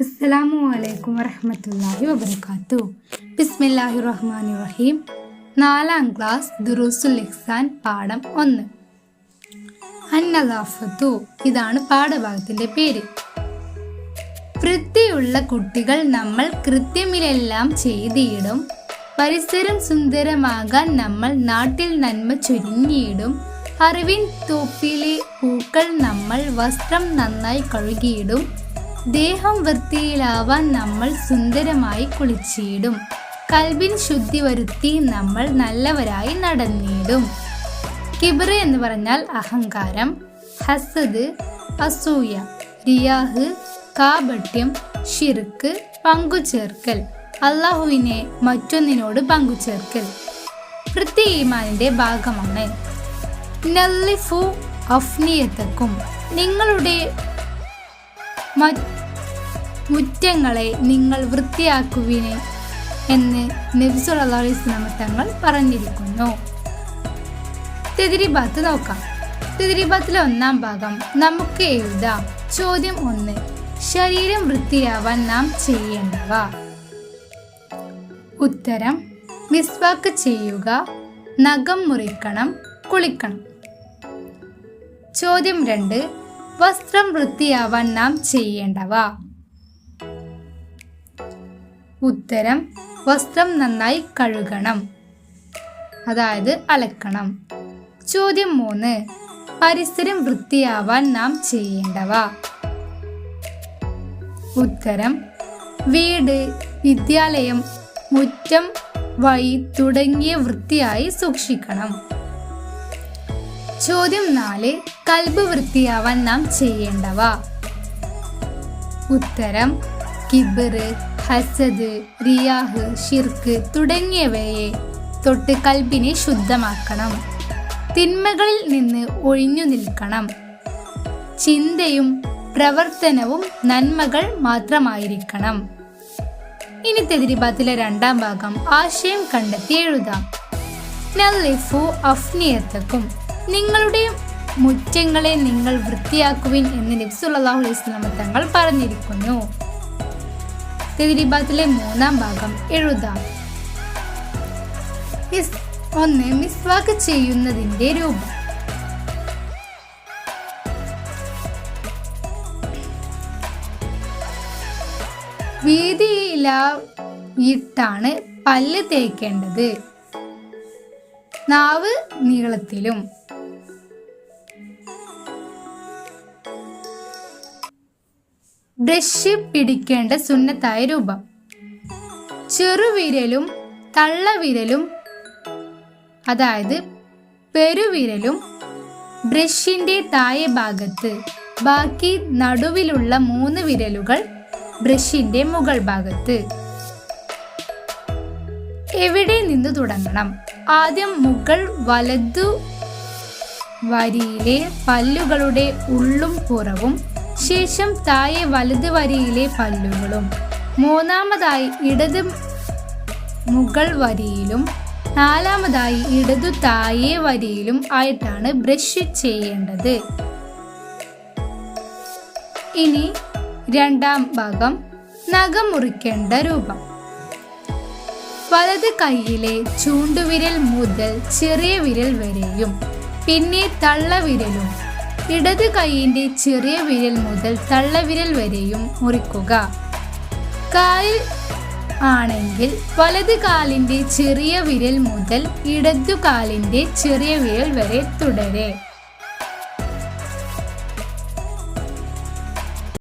അസ്സലാമു അലൈക്കും വറഹമത്തല്ലാഹി വബർക്കാത്തു ബിസ്മില്ലാഹി റഹ്മാൻ റഹീം നാലാം ക്ലാസ് ദുറൂസുൽ ഇഹ്സാൻ പാഠം ഒന്ന്. അന്നദാഫത്തു. ഇതാണ് പാഠഭാഗത്തിന്റെ പേര്. വൃത്തിയുള്ള കുട്ടികൾ നമ്മൾ കൃത്യമിലെല്ലാം ചെയ്തിടും. പരിസരം സുന്ദരമാകാൻ നമ്മൾ നാട്ടിൽ നന്മ ചുരുങ്ങിയിടും. അറിവിൻ തോപ്പിലെ പൂക്കൾ നമ്മൾ വസ്ത്രം നന്നായി കഴുകിയിടും. ദേഹം വൃത്തിയിലാവാൻ നമ്മൾ സുന്ദരമായി കുളിച്ചിടും. കൽബിൻ ശുദ്ധി വരുത്തി നമ്മൾ നല്ലവരായി നടന്നിടും. കിബ്ര എന്ന് പറഞ്ഞാൽ അഹങ്കാരം ഹസദ് അസൂയ റിയാഹ് കാപട്യം ഷിർക്ക് പങ്കുചേർക്കൽ. അള്ളാഹുവിനെ മറ്റൊന്നിനോട് പങ്കുചേർക്കൽ. വൃത്തി ഈമാനിന്റെ ഭാഗമാണ്. നല്ലിഫു അഫ്നിയത്തക്കും. നിങ്ങളുടെ മ- മുറ്റങ്ങളെ നിങ്ങൾ വൃത്തിയാക്കുവിനെ എന്ന് നബിസുല്ലാസ്ലാമ തങ്ങൾ പറഞ്ഞിരിക്കുന്നു. തെതിരിബാത്ത് നോക്കാം. തെതിരിബാത്തിലെ ഒന്നാം ഭാഗം നമുക്ക് എഴുതാം. ചോദ്യം ഒന്ന്. ശരീരം വൃത്തിയാവാൻ നാം ചെയ്യേണ്ടവ. ഉത്തരം. മിസ്വാക്ക് ചെയ്യുക. നഖം മുറിക്കണം. കുളിക്കണം. ചോദ്യം രണ്ട്. വസ്ത്രം വൃത്തിയാവാൻ നാം ചെയ്യേണ്ടവ. ഉത്തരം വസ്ത്രം നന്നായി കഴുകണം. അതായത് അലക്കണം. ചോദ്യം മൂന്ന്. പരിസരം വൃത്തിയാവാൻ നാം ചെയ്യേണ്ടവ. ഉത്തരം വീട് വിദ്യാലയം മുറ്റം വഴി തുടങ്ങിയ വൃത്തിയായി സൂക്ഷിക്കണം. ചോദ്യം നാല്. കൽബ് വൃത്തിയാവാൻ നാം ചെയ്യേണ്ടവ. ഉത്തരം കിബിറ് ഹസദ് റിയാഹ് ഷിർക്ക് തുടങ്ങിയവയെ തൊട്ട് കൽബിനെ ശുദ്ധമാക്കണം. തിന്മകളിൽ നിന്ന് ഒഴിഞ്ഞു നിൽക്കണം. ചിന്തയും പ്രവർത്തനവും നന്മകൾ മാത്രമായിരിക്കണം. ഇനി തെതിരിബാത്തിലെ രണ്ടാം ഭാഗം ആശയം കണ്ടെത്തി എഴുതാം. അഫ്നിയത്തക്കും നിങ്ങളുടെ മുറ്റങ്ങളെ നിങ്ങൾ വൃത്തിയാക്കുവിൻ എന്ന് നബ്സുല്ലാഹു അലൈഹി പറഞ്ഞിരിക്കുന്നു. തെതിരിബാത്തിലെ മൂന്നാം ഭാഗം എഴുതാം. ഒന്ന് മിസ്വാക്ക് ചെയ്യുന്നതിന്റെ രൂപം. വീതിയില ഇട്ടാണ് പല്ല് തേക്കേണ്ടത്. നാവ് നീളത്തിലും. ബ്രഷ് പിടിക്കേണ്ട സുന്നത്തായ രൂപം. ചെറുവിരലും തള്ളവിരലും അതായത് പെരുവിരലും ബ്രഷിന്റെ താഴെ ഭാഗത്ത് ബാക്കി നടുവിലുള്ള മൂന്ന് വിരലുകൾ ബ്രഷിന്റെ മുകൾ ഭാഗത്ത്. എവിടെ നിന്ന് തുടങ്ങണം? ആദ്യം മുകൾ വലതു വരിയിലെ പല്ലുകളുടെ ഉള്ളും പുറവും ശേഷം താഴെ വലത് വരിയിലെ പല്ലുകളും മൂന്നാമതായി ഇടത് മുകൾ വരിയിലും നാലാമതായി ഇടതു താഴെ വരിയിലും ആയിട്ടാണ് ബ്രഷ് ചെയ്യേണ്ടത്. ഇനി രണ്ടാം ഭാഗം നഖം മുറിക്കേണ്ട രൂപം. വലത് കൈയിലെ ചൂണ്ടുവിരൽ മുതൽ ചെറിയ വിരൽ വരെയും പിന്നെ തള്ളവിരലും ഇടത് കൈയിന്റെ ചെറിയ വിരൽ മുതൽ തള്ളവിരൽ വരെയും മുറിക്കുക. കാലിൽ ആണെങ്കിൽ വലത് കാലിന്റെ ചെറിയ വിരൽ മുതൽ ഇടതു കാലിന്റെ ചെറിയ വിരൽ വരെ തുടരെ.